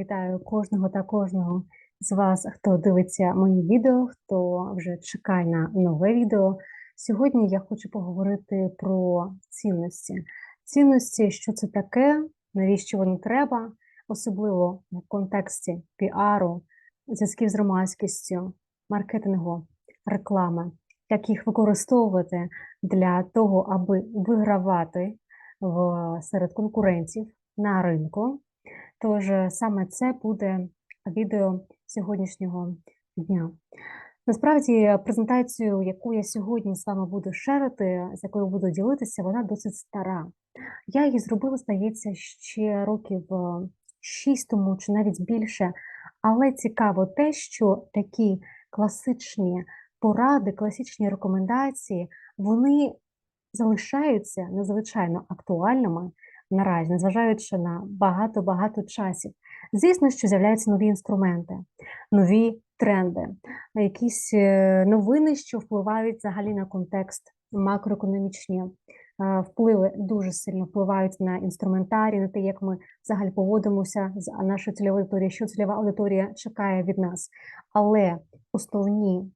Вітаю кожного та кожного з вас, хто дивиться мої відео, хто вже чекає на нове відео. Сьогодні я хочу поговорити про цінності. Цінності, що це таке, навіщо вони треба, особливо в контексті піару, зв'язків з громадськістю, маркетингу, реклами, як їх використовувати для того, аби вигравати в серед конкурентів на ринку. Тож саме це буде відео сьогоднішнього дня. Насправді, презентацію, яку я сьогодні з вами буду шерити, з якою буду ділитися, вона досить стара. Я її зробила, здається, ще років шість тому чи навіть більше. Але цікаво те, що такі класичні поради, класичні рекомендації, вони залишаються надзвичайно актуальними наразі, незважаючи на багато-багато часів. Звісно, що з'являються нові інструменти, нові тренди, якісь е, новини, що впливають взагалі на контекст макроекономічні. Е, впливи дуже сильно впливають на інструментарій, на те, як ми взагалі поводимося з нашою цільовою аудиторією, що цільова аудиторія чекає від нас. Але основні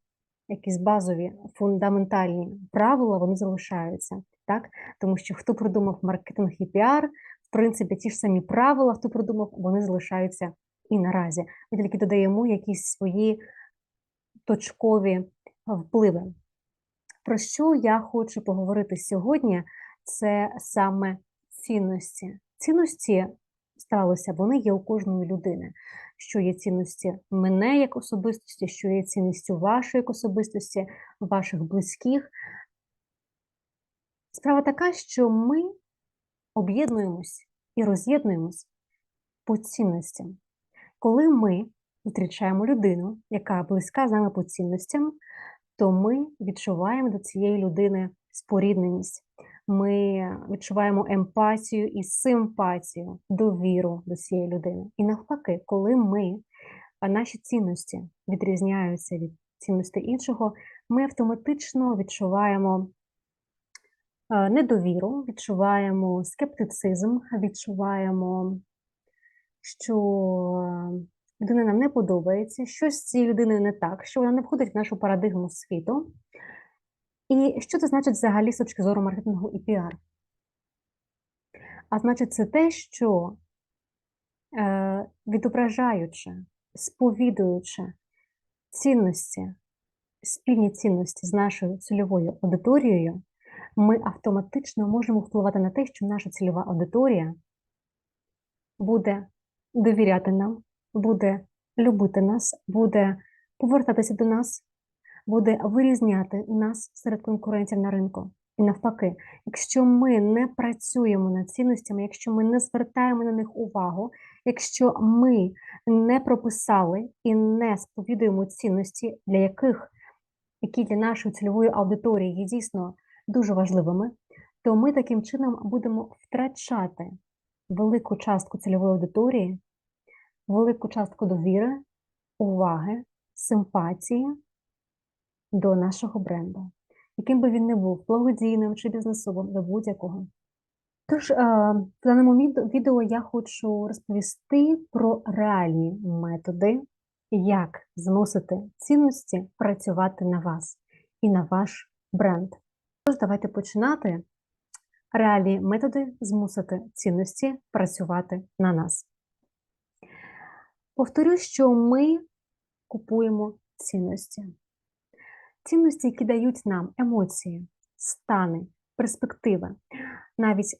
якісь базові фундаментальні правила вони залишаються, так тому що хто придумав маркетинг і піар, в принципі, ті ж самі правила, хто придумав, вони залишаються і наразі. Ми тільки додаємо якісь свої точкові впливи. Про що я хочу поговорити сьогодні? Це саме цінності. Цінності сталося, вони є у кожної людини що є цінності мене як особистості, що є цінністю вашої як особистості, ваших близьких. Справа така, що ми об'єднуємось і роз'єднуємось по цінностям. Коли ми зустрічаємо людину, яка близька з нами по цінностям, то ми відчуваємо до цієї людини спорідненість ми відчуваємо емпатію і симпатію, довіру до цієї людини. І навпаки, коли ми наші цінності відрізняються від цінностей іншого, ми автоматично відчуваємо недовіру, відчуваємо скептицизм, відчуваємо, що людина нам не подобається, щось з цією людиною не так, що вона не входить в нашу парадигму світу. І що це значить взагалі з точки зору маркетингу і піар? А значить, це те, що е, відображаючи, сповідуючи цінності, спільні цінності з нашою цільовою аудиторією, ми автоматично можемо впливати на те, що наша цільова аудиторія буде довіряти нам, буде любити нас, буде повертатися до нас, буде вирізняти нас серед конкурентів на ринку. І навпаки, якщо ми не працюємо над цінностями, якщо ми не звертаємо на них увагу, якщо ми не прописали і не сповідуємо цінності, для яких які для нашої цільової аудиторії є дійсно дуже важливими, то ми таким чином будемо втрачати велику частку цільової аудиторії, велику частку довіри, уваги, симпатії до нашого бренду, яким би він не був, благодійним чи бізнесовим до будь-якого. Тож, е, в даному відео я хочу розповісти про реальні методи, як змусити цінності працювати на вас і на ваш бренд. Тож, давайте починати. Реальні методи змусити цінності працювати на нас. Повторю, що ми купуємо цінності цінності, які дають нам емоції, стани, перспективи. Навіть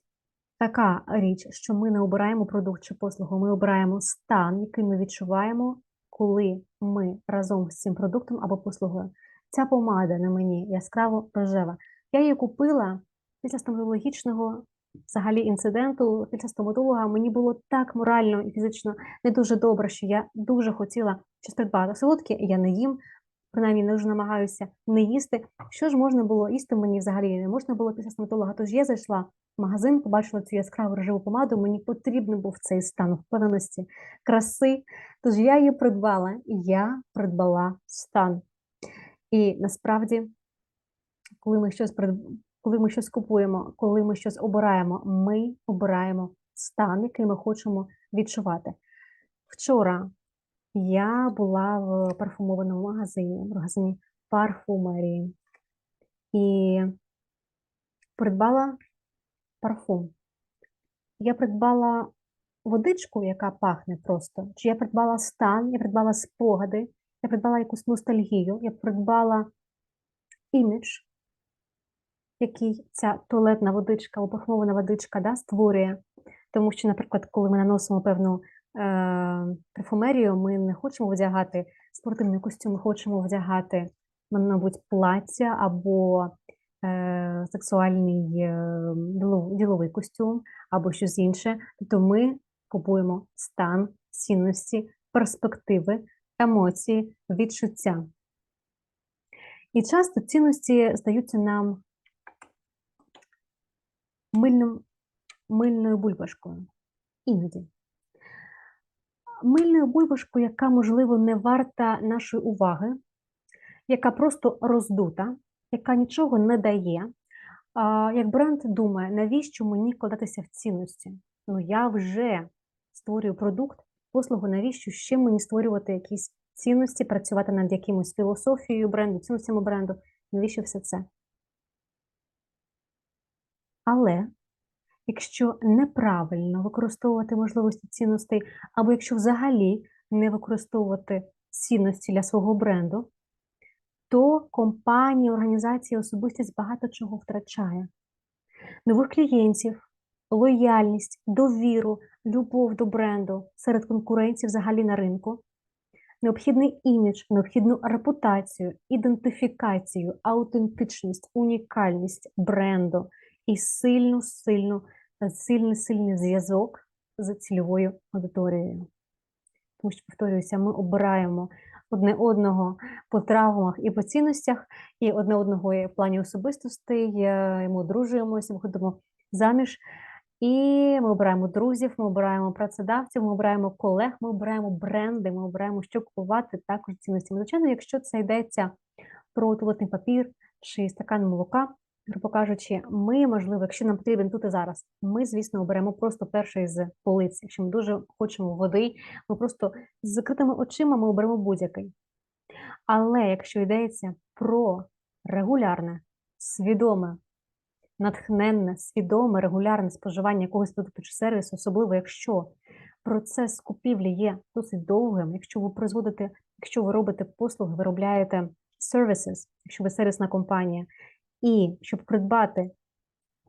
така річ, що ми не обираємо продукт чи послугу, ми обираємо стан, який ми відчуваємо, коли ми разом з цим продуктом або послугою. Ця помада на мені яскраво рожева. Я її купила після стоматологічного взагалі інциденту, після стоматолога. Мені було так морально і фізично не дуже добре, що я дуже хотіла щось придбати. Солодке я не їм, принаймні не дуже намагаюся не їсти. Що ж можна було їсти мені взагалі не можна було після стоматолога. Тож я зайшла в магазин, побачила цю яскраву рожеву помаду. Мені потрібен був цей стан впевненості, краси. Тож я її придбала, і я придбала стан. І насправді, коли ми щось коли ми щось купуємо, коли ми щось обираємо, ми обираємо стан, який ми хочемо відчувати. Вчора я була в парфумованому магазині, в магазині парфумерії і придбала парфум. Я придбала водичку, яка пахне просто, чи я придбала стан, я придбала спогади, я придбала якусь ностальгію, я придбала імідж, який ця туалетна водичка або парфумована водичка да, створює. Тому що, наприклад, коли ми наносимо певну парфумерію, ми не хочемо вдягати спортивний костюм, ми хочемо вдягати, мабуть, плаття або е, сексуальний е, діловий костюм, або щось інше. Тобто ми купуємо стан, цінності, перспективи, емоції, відчуття. І часто цінності здаються нам мильним, мильною бульбашкою. Іноді. Мильною бульбашкою, яка, можливо, не варта нашої уваги, яка просто роздута, яка нічого не дає. Як бренд думає, навіщо мені вкладатися в цінності? Ну, я вже створюю продукт, послугу, навіщо ще мені створювати якісь цінності, працювати над якимось філософією бренду, цінностями бренду, навіщо все це? Але якщо неправильно використовувати можливості цінностей, або якщо взагалі не використовувати цінності для свого бренду, то компанія, організація, особистість багато чого втрачає. Нових клієнтів, лояльність, довіру, любов до бренду серед конкуренців взагалі на ринку, необхідний імідж, необхідну репутацію, ідентифікацію, аутентичність, унікальність бренду і сильну, сильну, сильний, сильний зв'язок з цільовою аудиторією. Тому що, повторююся, ми обираємо одне одного по травмах і по цінностях, і одне одного і в плані особистостей, е, і ми одружуємося, виходимо заміж. І ми обираємо друзів, ми обираємо працедавців, ми обираємо колег, ми обираємо бренди, ми обираємо, що купувати також цінності. Звичайно, якщо це йдеться про туалетний папір чи стакан молока, грубо кажучи, ми, можливо, якщо нам потрібен тут і зараз, ми, звісно, оберемо просто перший з полиць. Якщо ми дуже хочемо води, ми просто з закритими очима ми оберемо будь-який. Але якщо йдеться про регулярне, свідоме, натхненне, свідоме, регулярне споживання якогось продукту чи сервісу, особливо якщо процес купівлі є досить довгим, якщо ви производите, якщо ви робите послуги, виробляєте services, якщо ви сервісна компанія, і щоб придбати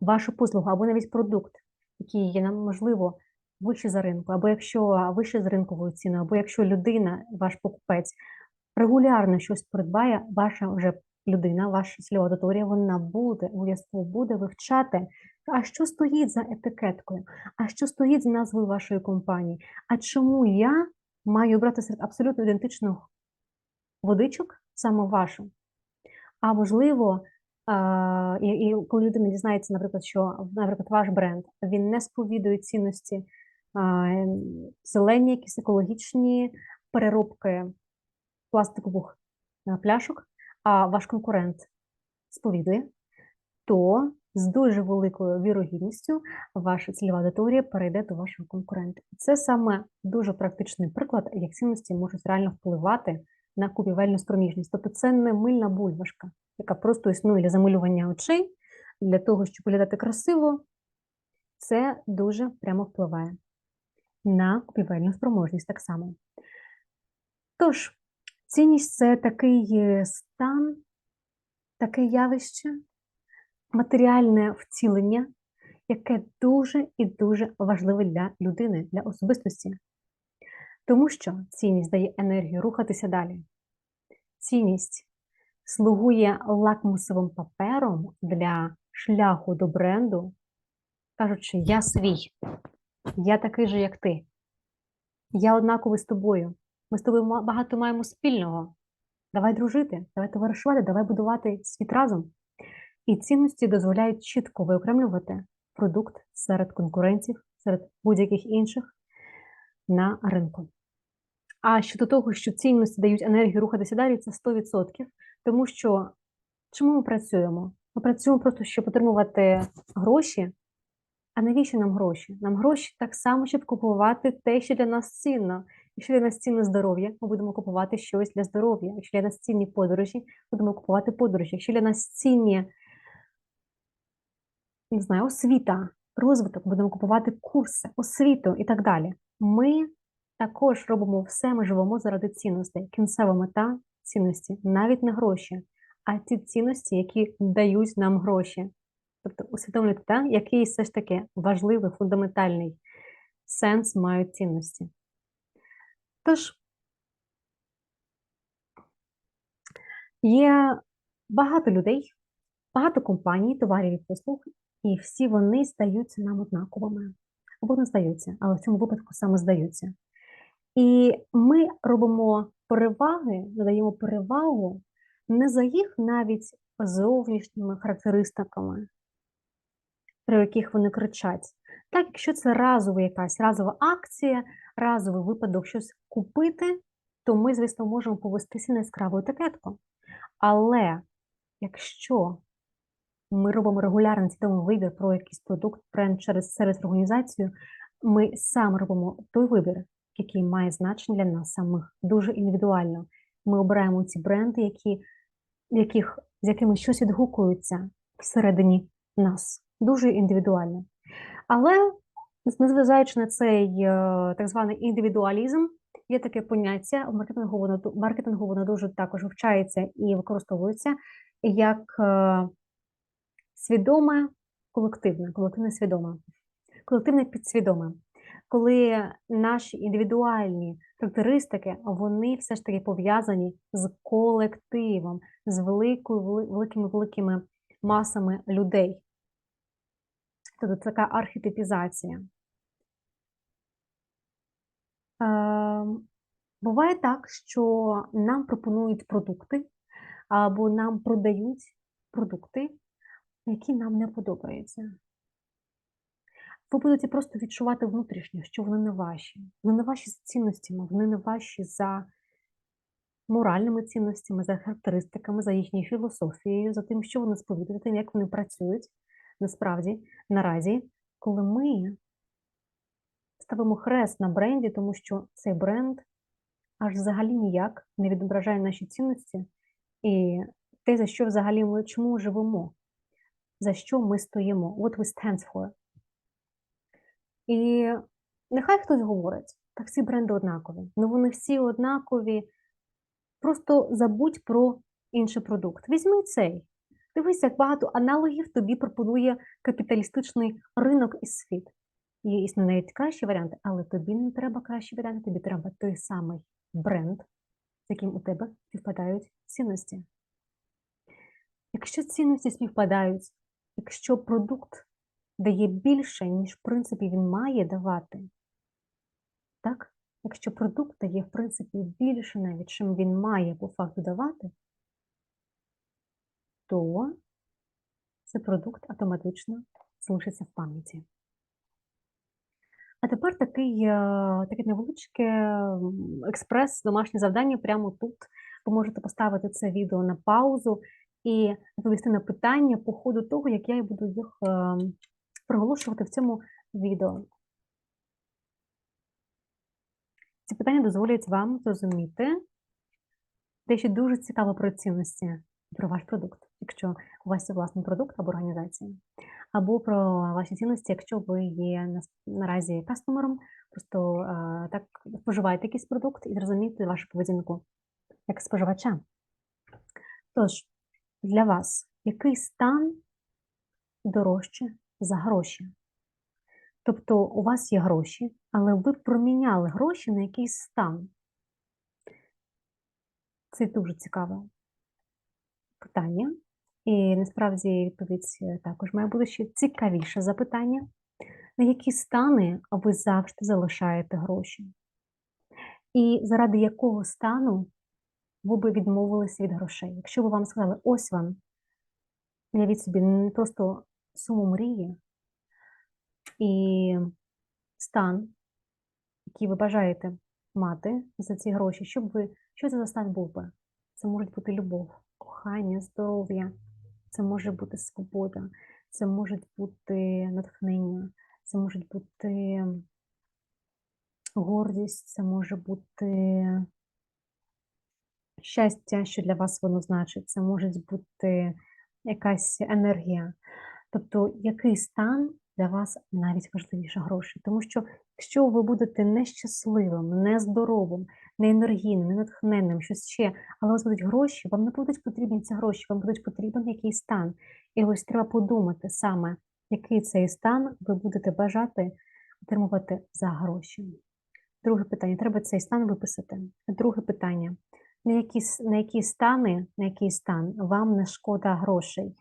вашу послугу або навіть продукт, який є нам можливо вище за ринку, або якщо вище з ринковою ціною, або якщо людина, ваш покупець, регулярно щось придбає, ваша вже людина, ваша цільова аудиторія, вона буде обов'язково буде вивчати, а що стоїть за етикеткою, а що стоїть за назвою вашої компанії, а чому я маю брати серед абсолютно ідентичних водичок саме вашу. А можливо, і, і коли людина дізнається, наприклад, що наприклад, ваш бренд він не сповідує цінності ем, зелені, якісь екологічні переробки пластикових пляшок, а ваш конкурент сповідує, то з дуже великою вірогідністю ваша цільова аудиторія перейде до вашого конкурента. Це саме дуже практичний приклад, як цінності можуть реально впливати на купівельну спроможність. Тобто це не мильна бульбашка, яка просто існує для замилювання очей, для того, щоб виглядати красиво. Це дуже прямо впливає на купівельну спроможність так само. Тож, цінність це такий е, стан, таке явище, матеріальне втілення, яке дуже і дуже важливе для людини, для особистості. Тому що цінність дає енергію рухатися далі. Цінність слугує лакмусовим папером для шляху до бренду, кажучи, я свій, я такий же, як ти. Я однаковий з тобою. Ми з тобою багато маємо спільного. Давай дружити, давай товаришувати, давай будувати світ разом. І цінності дозволяють чітко виокремлювати продукт серед конкурентів, серед будь-яких інших на ринку. А щодо того, що цінності дають енергію рухатися далі, це 100%. Тому що чому ми працюємо? Ми працюємо просто, щоб отримувати гроші. А навіщо нам гроші? Нам гроші так само, щоб купувати те, що для нас цінно. Якщо для нас цінне здоров'я, ми будемо купувати щось для здоров'я. Якщо для нас цінні подорожі, будемо купувати подорожі. Якщо для нас цінні, не знаю, освіта, розвиток, будемо купувати курси, освіту і так далі. Ми також робимо все, ми живемо заради цінностей. Кінцева мета цінності, навіть не гроші, а ті цінності, які дають нам гроші. Тобто усвідомлюєте, так, який все ж таки важливий, фундаментальний сенс мають цінності. Тож, є багато людей, багато компаній, товарів і послуг, і всі вони здаються нам однаковими. Або не здаються, але в цьому випадку саме здаються. І ми робимо переваги, надаємо перевагу не за їх навіть зовнішніми характеристиками, про яких вони кричать. Так, якщо це разова якась разова акція, разовий випадок щось купити, то ми, звісно, можемо повестися на яскраву етикетку. Але якщо ми робимо регулярний свідомий вибір про якийсь продукт бренд через сервіс організацію, ми саме робимо той вибір, який має значення для нас самих дуже індивідуально. Ми обираємо ці бренди, які, яких, з якими щось відгукується всередині нас. Дуже індивідуально. Але, незважаючи на цей е, так званий індивідуалізм, є таке поняття, в маркетингу воно, маркетингу воно дуже також вивчається і використовується як е, свідоме колективне, колективне свідоме, колективне підсвідоме. Коли наші індивідуальні характеристики, вони все ж таки пов'язані з колективом, з великою, великими великими масами людей. Тобто така архетипізація. Е, буває так, що нам пропонують продукти, або нам продають продукти, які нам не подобаються. Ви будете просто відчувати внутрішньо, що вони не ваші. Вони не ваші з цінностями, вони не ваші за моральними цінностями, за характеристиками, за їхньою філософією, за тим, що вони сповідують, тим, як вони працюють насправді наразі, коли ми ставимо хрест на бренді, тому що цей бренд аж взагалі ніяк не відображає наші цінності і те, за що взагалі ми чому живемо, за що ми стоїмо, what we stand for. І нехай хтось говорить, так всі бренди однакові. Ну вони всі однакові. Просто забудь про інший продукт. Візьми цей. Дивись, як багато аналогів тобі пропонує капіталістичний ринок і світ. Є існує навіть кращі варіанти, але тобі не треба кращі варіанти, тобі треба той самий бренд, з яким у тебе співпадають цінності. Якщо цінності співпадають, якщо продукт дає більше, ніж в принципі він має давати, так? Якщо продукт дає, в принципі, більше навіть, чим він має по факту давати, то цей продукт автоматично залишиться в пам'яті. А тепер такий, е, таке невеличке експрес, домашнє завдання прямо тут. Ви можете поставити це відео на паузу і відповісти на питання по ходу того, як я буду їх е, проголошувати в цьому відео. Ці питання дозволять вам зрозуміти дещо дуже цікаво про цінності про ваш продукт, якщо у вас є власний продукт або організація, або про ваші цінності, якщо ви є наразі кастомером, просто а, так споживаєте якийсь продукт і зрозумієте вашу поведінку як споживача. Тож, для вас який стан дорожче за гроші? Тобто у вас є гроші, але ви проміняли гроші на якийсь стан. Це дуже цікаво питання. І насправді відповідь е, також має бути ще цікавіше запитання, на які стани ви завжди залишаєте гроші? І заради якого стану ви би відмовилися від грошей? Якщо б вам сказали, ось вам, уявіть собі, не просто суму мрії і стан, який ви бажаєте мати за ці гроші, щоб ви, що це за стан був би? Це може бути любов кохання, здоров'я, це може бути свобода, це може бути натхнення, це можуть бути гордість, це може бути щастя, що для вас воно значить, це може бути якась енергія. Тобто, який стан для вас навіть важливіше грошей? Тому що якщо ви будете нещасливим, нездоровим, неенергійним, ненатхненним, щось ще, але у вас будуть гроші, вам не будуть потрібні ці гроші, вам будуть потрібен якийсь стан. І ось треба подумати саме, який цей стан ви будете бажати отримувати за гроші. Друге питання: треба цей стан виписати. Друге питання: на які, на які стани, на який стан вам не шкода грошей?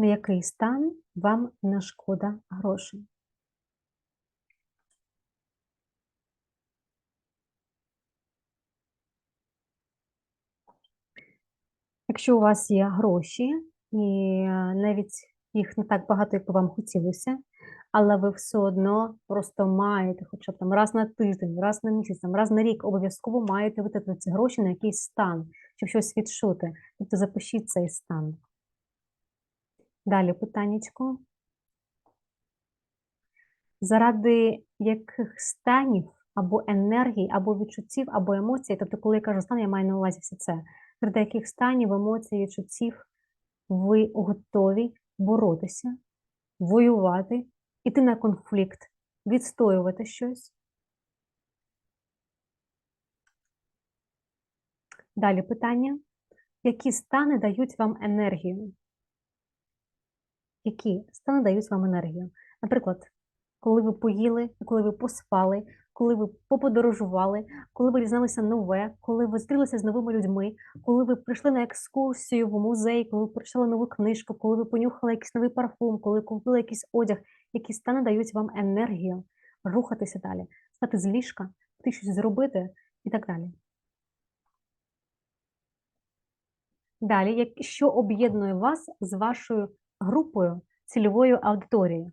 На який стан вам не шкода грошей? Якщо у вас є гроші, і навіть їх не так багато, як вам хотілося, але ви все одно просто маєте, хоча б там раз на тиждень, раз на місяць, там, раз на рік обов'язково маєте витратити ці гроші на якийсь стан, щоб щось відшути. Тобто запишіть цей стан. Далі питаннячко. Заради яких станів або енергій, або відчуттів, або емоцій, тобто, коли я кажу стан, я маю на увазі все це, заради яких станів, емоцій, відчуттів ви готові боротися, воювати, іти на конфлікт, відстоювати щось. Далі питання. Які стани дають вам енергію? Які стани дають вам енергію? Наприклад, коли ви поїли, коли ви поспали, коли ви поподорожували, коли ви дізналися нове, коли ви зустрілися з новими людьми, коли ви прийшли на екскурсію в музей, коли ви прочитали нову книжку, коли ви понюхали якийсь новий парфум, коли купили якийсь одяг, які стани дають вам енергію рухатися далі, стати з ліжка, ти щось зробити і так далі. Далі, що об'єднує вас з вашою групою, цільовою аудиторією?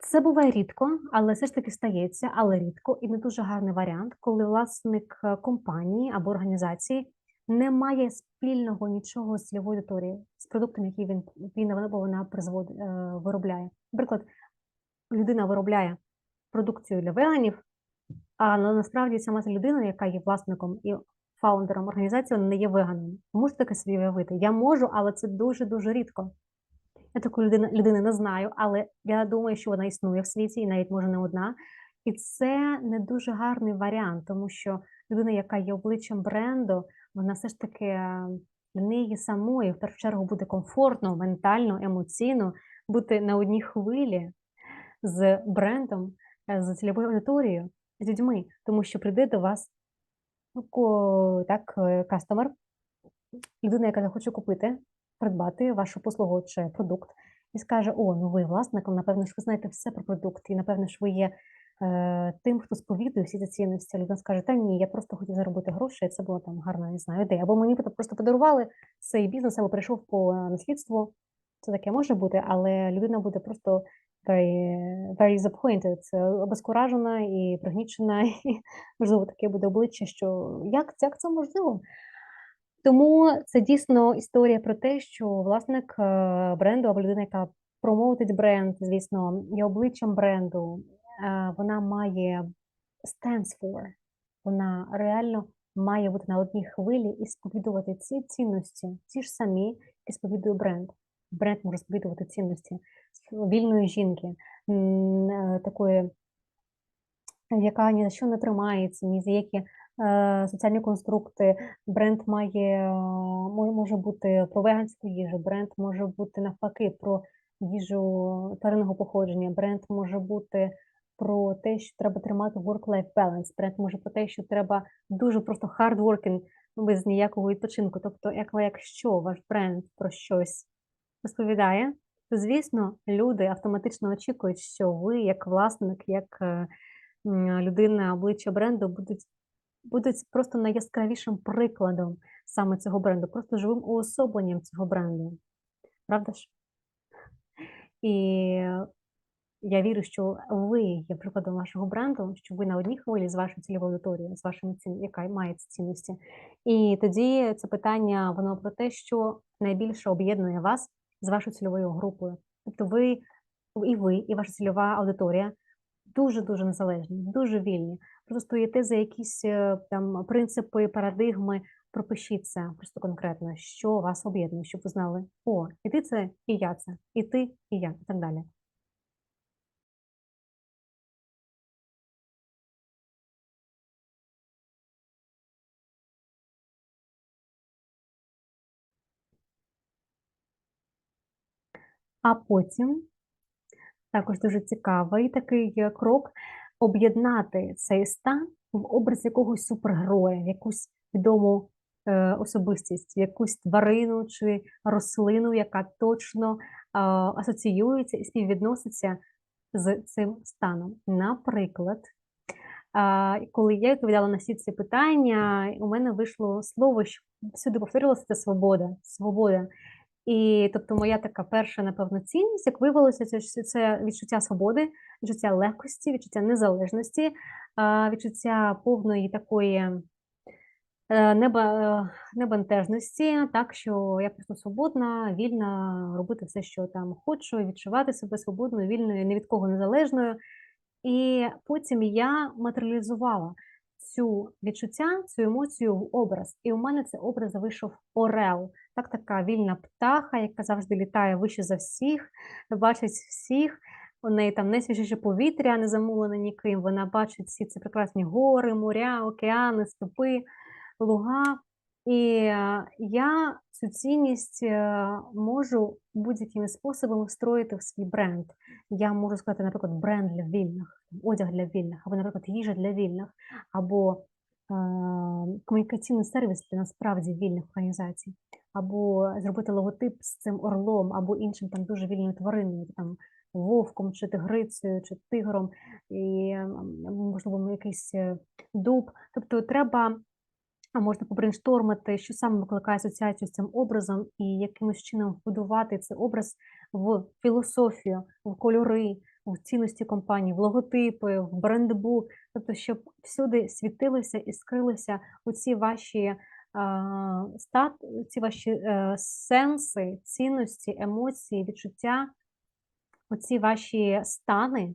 Це буває рідко, але все ж таки стається, але рідко і не дуже гарний варіант, коли власник е, компанії або організації не має спільного нічого з цільовою аудиторією, з продуктом, який він він або вона призвод, е, виробляє. Наприклад, людина виробляє продукцію для веганів, а насправді сама ця людина, яка є власником і фаундером організації, вона не є веганом. Можете таке собі уявити? Я можу, але це дуже дуже рідко. Я таку людину, людини не знаю, але я думаю, що вона існує в світі, і навіть може не одна. І це не дуже гарний варіант, тому що людина, яка є обличчям бренду, вона все ж таки для неї самої в першу чергу буде комфортно, ментально, емоційно бути на одній хвилі з брендом, е, з цільовою аудиторією, з людьми, тому що прийде до вас так, е, кастомер, людина, яка захоче купити придбати вашу послугу чи продукт, і скаже: О, ну ви власником, напевно, ж ви знаєте все про продукт, і напевно ж ви є е, тим, хто сповідує всі ці цінності. Людина скаже, та ні, я просто хотів заробити гроші, і це була там гарна, не знаю, ідея. Або мені просто подарували цей бізнес, або прийшов по наслідству. Це таке може бути, але людина буде просто very, very disappointed, обескуражена і пригнічена, і можливо таке буде обличчя, що як, як це можливо? Тому це дійсно історія про те, що власник е, бренду або людина, яка промоутить бренд, звісно, є обличчям бренду, е, вона має stands for, вона реально має бути на одній хвилі і сповідувати ці цінності, ті ж самі, які сповідує бренд. Бренд може сповідувати цінності вільної жінки, е, такої, яка ні за що не тримається, ні за які Е, соціальні конструкти. Бренд має е, може бути про веганську їжу, бренд може бути навпаки про їжу тваринного походження, бренд може бути про те, що треба тримати work-life balance, бренд може про те, що треба дуже просто hard working, без ніякого відпочинку. Тобто, як якщо ваш бренд про щось розповідає, то звісно люди автоматично очікують, що ви, як власник, як е, людина обличчя бренду, будуть будуть просто найяскравішим прикладом саме цього бренду, просто живим уособленням цього бренду. Правда ж? І я вірю, що ви є прикладом вашого бренду, що ви на одній хвилі з вашою цільовою аудиторією, з вашими цін, яка має ці цінності. І тоді це питання воно про те, що найбільше об'єднує вас з вашою цільовою групою. Тобто ви і ви, і ваша цільова аудиторія дуже-дуже незалежні, дуже вільні. Просто стоїте за якісь е, там принципи, парадигми, пропишіть це просто конкретно, що вас об'єднує, щоб ви знали, о, і ти це, і я це, і ти, і я, і так далі. А потім також дуже цікавий такий крок об'єднати цей стан в образ якогось супергероя, якусь відому е, особистість, якусь тварину чи рослину, яка точно асоціюється і співвідноситься з цим станом. Наприклад, коли я відповідала на всі ці питання, у мене вийшло слово, що всюди повторювалося це свобода. Свобода. І тобто моя така перша, напевно, цінність, як виявилося, це це відчуття свободи, відчуття легкості, відчуття незалежності, відчуття повної такої е, неба, небентежності, так що я просто свободна, вільна робити все, що там хочу, відчувати себе свободною, вільною, ні від кого незалежною. І потім я матеріалізувала цю відчуття, цю емоцію в образ. І у мене цей образ вийшов Орел. Так, така вільна птаха, яка завжди літає вище за всіх, бачить всіх. У неї там найсвіжіше повітря, не замовлене ніким. Вона бачить всі ці прекрасні гори, моря, океани, степи, луга. І е, я цю цінність е, можу будь-якими способами встроїти в свій бренд. Я можу сказати, наприклад, бренд для вільних, одяг для вільних, або, наприклад, їжа для вільних, або е, комунікаційний сервіс для насправді вільних організацій, або зробити логотип з цим орлом, або іншим там дуже вільною твариною, там вовком, чи тигрицею, чи тигром, і можливо якийсь дуб. Тобто треба а можна побрейнштормити, що саме викликає асоціацію з цим образом, і якимось чином вбудувати цей образ в філософію, в кольори, в цінності компанії, в логотипи, в брендбук, тобто, щоб всюди світилися і скрилися оці ваші стат, ці ваші е, сенси, цінності, емоції, відчуття, оці ваші стани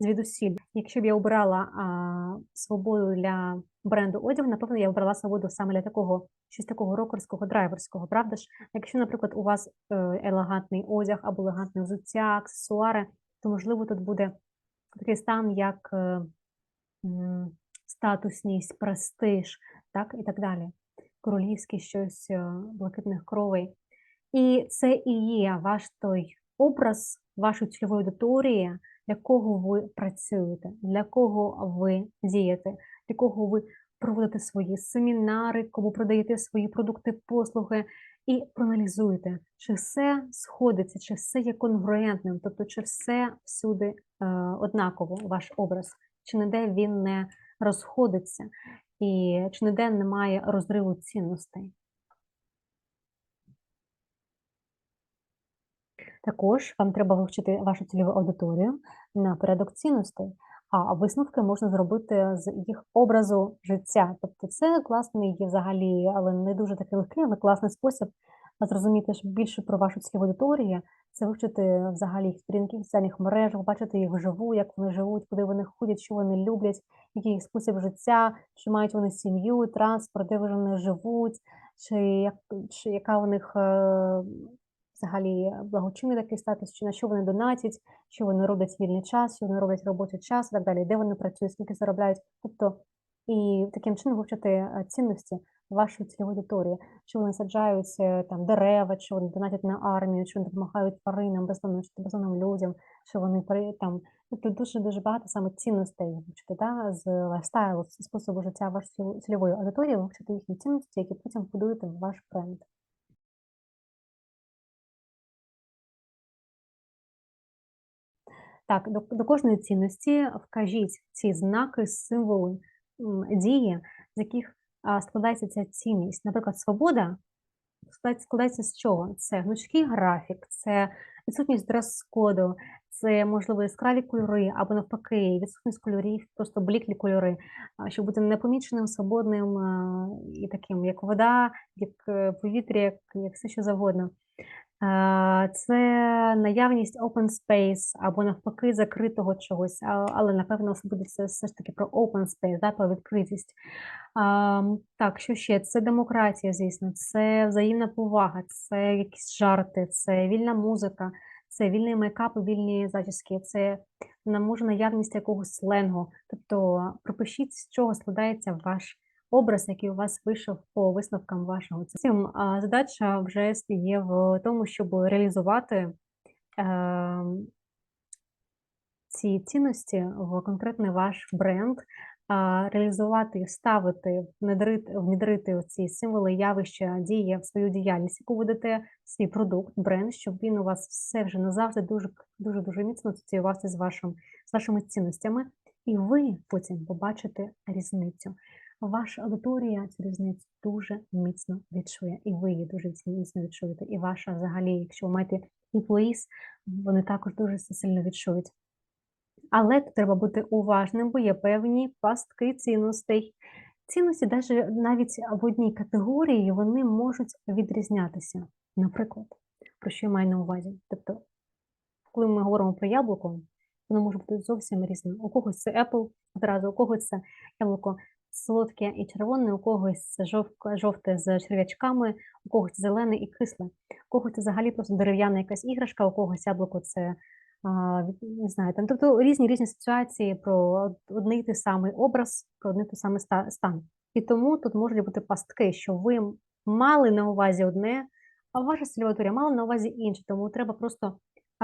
звідусіль. Якщо б я обирала а, свободу для бренду одягу, напевно, я обрала свободу саме для такого щось такого рокерського, драйверського, правда ж? Якщо, наприклад, у вас е, елегантний одяг або елегантне взуття, аксесуари, то можливо тут буде такий стан, як е, статусність, престиж, так і так далі. Королівський щось е, блакитних кровей. І це і є ваш той образ вашої цільової аудиторії, для кого ви працюєте, для кого ви дієте, для кого ви проводите свої семінари, кому продаєте свої продукти, послуги, і проаналізуєте, чи все сходиться, чи все є конгруентним, тобто чи все всюди е, однаково, ваш образ, чи ніде він не розходиться, і чи ніде немає розриву цінностей. Також вам треба вивчити вашу цільову аудиторію на порядок цінностей, а висновки можна зробити з їх образу життя. Тобто це класний взагалі, але не дуже такий легкий, але класний спосіб зрозуміти більше про вашу цільову аудиторію, це вивчити взагалі їх сторінки в соціальних мережах, бачити їх вживу, як вони живуть, куди вони ходять, що вони люблять, який їх спосіб життя, чи мають вони сім'ю, транспорт, де вони живуть, чи, як, чи яка у них е, взагалі благочинний такий статус, чи на що вони донатять, що вони роблять вільний час, що вони роблять робочий час і так далі, де вони працюють, скільки заробляють. Тобто і таким чином вивчити е, цінності вашої цільової аудиторії, чи вони саджають е, там дерева, чи вони донатять на армію, чи вони допомагають тваринам, бездомним, людям, що вони там. Тобто дуже дуже багато саме цінностей вивчити, да, з лайфстайлу, з способу життя вашої цільової аудиторії, вивчити їхні цінності, які потім будуєте ваш бренд. Так, до, до кожної цінності вкажіть ці знаки, символи дії, з яких складається ця цінність. Наприклад, свобода складається з чого? Це гнучкий графік, це відсутність дрес-коду, це, можливо, яскраві кольори, або навпаки, відсутність кольорів, просто бліклі кольори, щоб бути непоміченим, свободним і таким, як вода, як е, повітря, як, як все що завгодно. Це наявність open space або навпаки закритого чогось, але напевно буде все, все ж таки про open space, да, про відкритість. Так, що ще? Це демократія, звісно, це взаємна повага, це якісь жарти, це вільна музика, це вільний мейкап вільні зачіски, це може наявність якогось сленгу. Тобто пропишіть, з чого складається ваш образ, який у вас вийшов по висновкам вашого. Цим а, задача вже є в тому, щоб реалізувати ем, ці цінності в конкретний ваш бренд, реалізувати, вставити, внедрити, внедрити ці символи, явища, дії в свою діяльність, яку ведете, свій продукт, бренд, щоб він у вас все вже назавжди дуже дуже дуже міцно асоціювався з вашим з вашими цінностями, і ви потім побачите різницю. Ваша аудиторія цю різницю дуже міцно відчує, і ви її дуже міцно відчуєте. І ваша взагалі, якщо ви маєте employees, вони також дуже сильно відчують. Але треба бути уважним, бо є певні пастки цінностей. Цінності навіть в одній категорії вони можуть відрізнятися. Наприклад, про що я маю на увазі? Тобто, коли ми говоримо про яблуко, воно може бути зовсім різним. У когось це Apple одразу, у когось це яблуко солодке і червоне, у когось жовте з черв'ячками, у когось зелене і кисле, у когось це взагалі просто дерев'яна якась іграшка, у когось яблуко це не знаю, там, тобто різні різні ситуації про од- одний той самий образ, про один той самий стан. І тому тут можуть бути пастки, що ви мали на увазі одне, а ваша цільова мала на увазі інше. Тому треба просто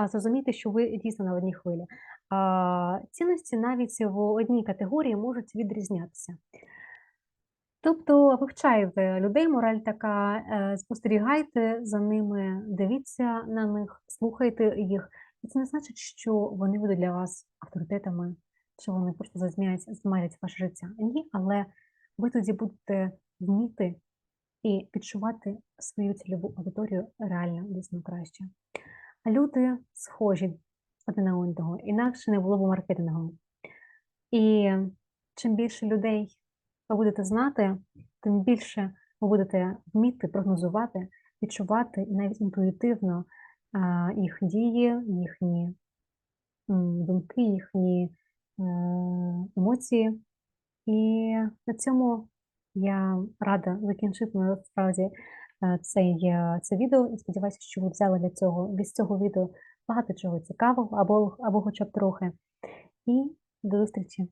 зрозуміти, що ви дійсно на одній хвилі. Цінності навіть в одній категорії можуть відрізнятися. Тобто вивчайте людей, мораль така, е, спостерігайте за ними, дивіться на них, слухайте їх. І це не значить, що вони будуть для вас авторитетами, що вони просто зазмінять, змарять ваше життя. Ні, але ви тоді будете вміти і відчувати свою цільову аудиторію реально дійсно краще. Люди схожі один на одного, інакше не було б маркетингу. І чим більше людей ви будете знати, тим більше ви будете вміти прогнозувати, відчувати і навіть інтуїтивно їх дії, їхні думки, їхні е, емоції. І на цьому я рада закінчити насправді е, цей, е, це відео і сподіваюся, що ви взяли для цього від цього відео багато чого цікавого або, або хоча б трохи. І до зустрічі!